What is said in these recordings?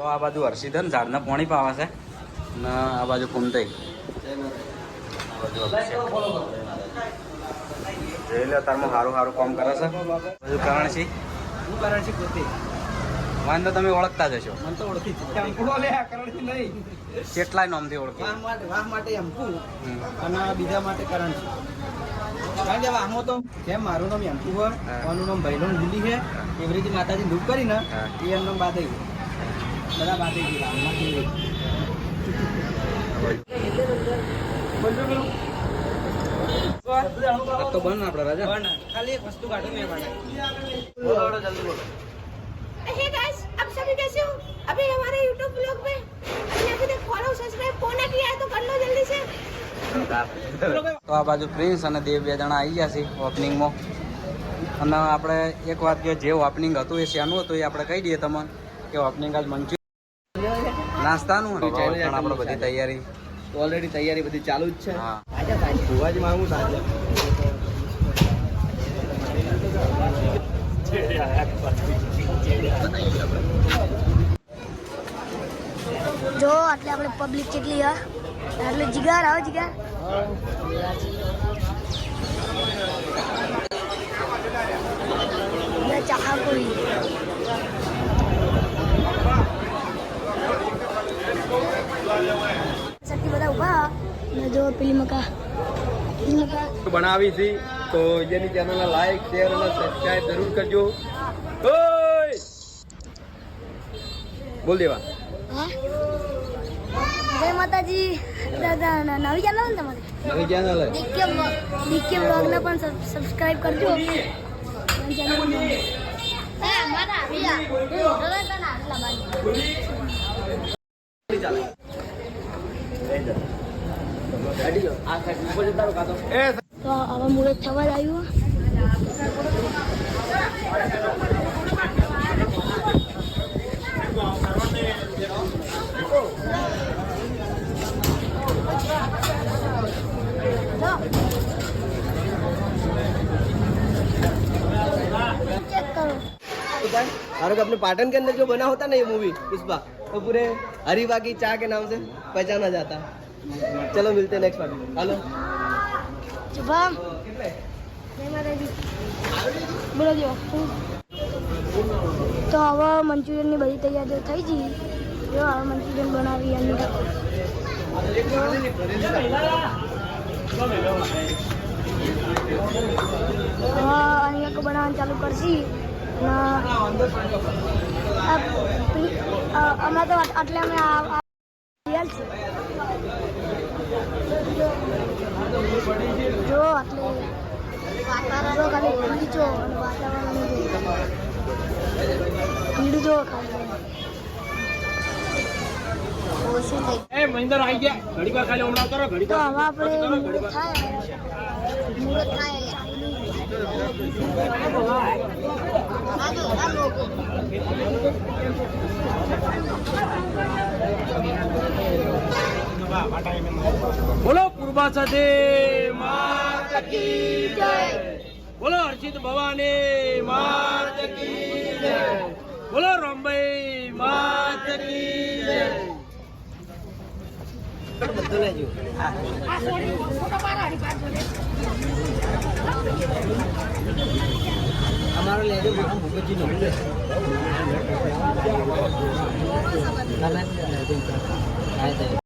તો આ બાજુ હર્ષિધન ઝાડને પાણી પાવા છે. ને આ બાજુ કુમતઈ જોઈ લો તારમાં સારું સારું કામ કરે છે. બધું કારણ છે હું કારણ છે પોતે વાંધો તમે ઓળખતા જશો મને તો ઓળખી જ નહીં કેટલાય નામથી ઓળખી? વાહ માટે અંકુ અને બીજા માટે કરણ છે કારણ કે વાહમો તો જેમ મારું નામ અંકુ હોય એનું નામ ભૈલો દિલ્હી છે. એવી રીતે માતાજી દુઃખ કરી ને હા. એ એમનો બાદઈ બધા બાદઈ ગયેલા આમાં કેવી આ તો બંધ આપણે રાજા પણ ખાલી એક વસ્તુ કાઢો મેં માટે બોલો બોલો જલ્દી બોલો हे गाइस आप सभी कैसे हो अभी हमारे YouTube ब्लॉग पे अभी अभी तक फॉलो सब्सक्राइब कौन नहीं किया है तो कर लो जल्दी से તો આ બાજુ પ્રિન્સ અને દેવ બે જણા આવી ગયા છે ઓપનિંગમાં અને આપણે એક વાત કે જે ઓપનિંગ હતું એ શેનું હતું એ આપણે કહી દઈએ તમને કે ઓપનિંગ આજ મંચુરિયન નાસ્તાનું આપણે બધી તૈયારી. ઓલરેડી તૈયારી બધી ચાલુ જ છે. ભુવાજી માંગુ તાજા. જો આટલે આપણે પબ્લિક કેટલી હા? એટલે જીગાર આવો જીગાર. બે ચાહા કોઈ બનાવી છે. તો જેની ચેનલને લાઈક શેર અને સબસ્ક્રાઈબ જરૂર કરજો. બોલ દેવા. જય માતાજી. દાદા નવી ચેનલ ને તમારી? નવી ચેનલ ડીકે ડીકે બ્લોગ ને પણ સબ- સબસ્ક્રાઇબ કરજો. મારા તો તો હવે મુહૂર્ત થવા જ આવ્યું चेक करो होता है और अपने पाटन के अंदर जो बना होता है ना ये मूवी पुष्पा तो पूरे हरीबा की चाय के नाम से पहचाना जाता है चलो मिलते हैं नेक्स्ट पार्टी में हेलो शुभम જય માતાજી બોલો જો તો હવે મંચુરિયનની બધી તૈયારીઓ થઈ ગઈ જો હવે મંચુરિયન બનાવી અંદર હવે અહીંયા બનાવવાનું ચાલુ કરશી અને આ પેલી- અ, અમે તો આટ- આટલે અમે ઘડિયાળ છે. જો આટલે વાતાવરણ ખાલી ઘણી જો વાતાવરણ ભીડ જો ખાલી. ખાલી હમણાં ઘડી તો બોલો પૂર્વા સાથે બોલો હર્ષિત ભવાની બોલો રોમભાઈ અમારો લેજો ભૂપતજી નો હા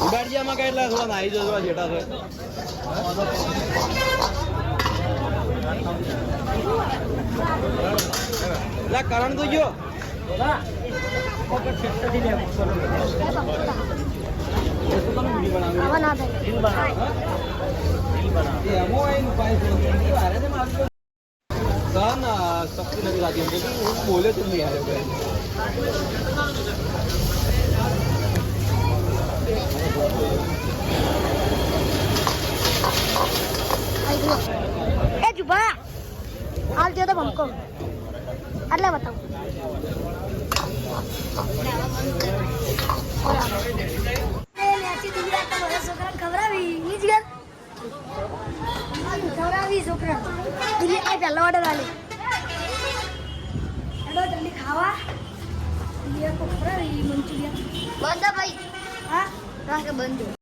ઉડાડિયામાં કેટલા થોડા નાહી જવા જેટા છે. લા કરણ તો ગયો? બનાવ ના છે ગન શક્તિ નથી થતી એમ કે હું બોલ્યો એ જુભા હાલ દે ભમકો એટલે બતાવ દિલ્હી એ પહેલો ઓર્ડર આલે હેડો જલ્દી ખાવા? દિલ્હી કો ખવડાવી મંચુરિયન બંધ ભાઈ હા કારણ બંધ.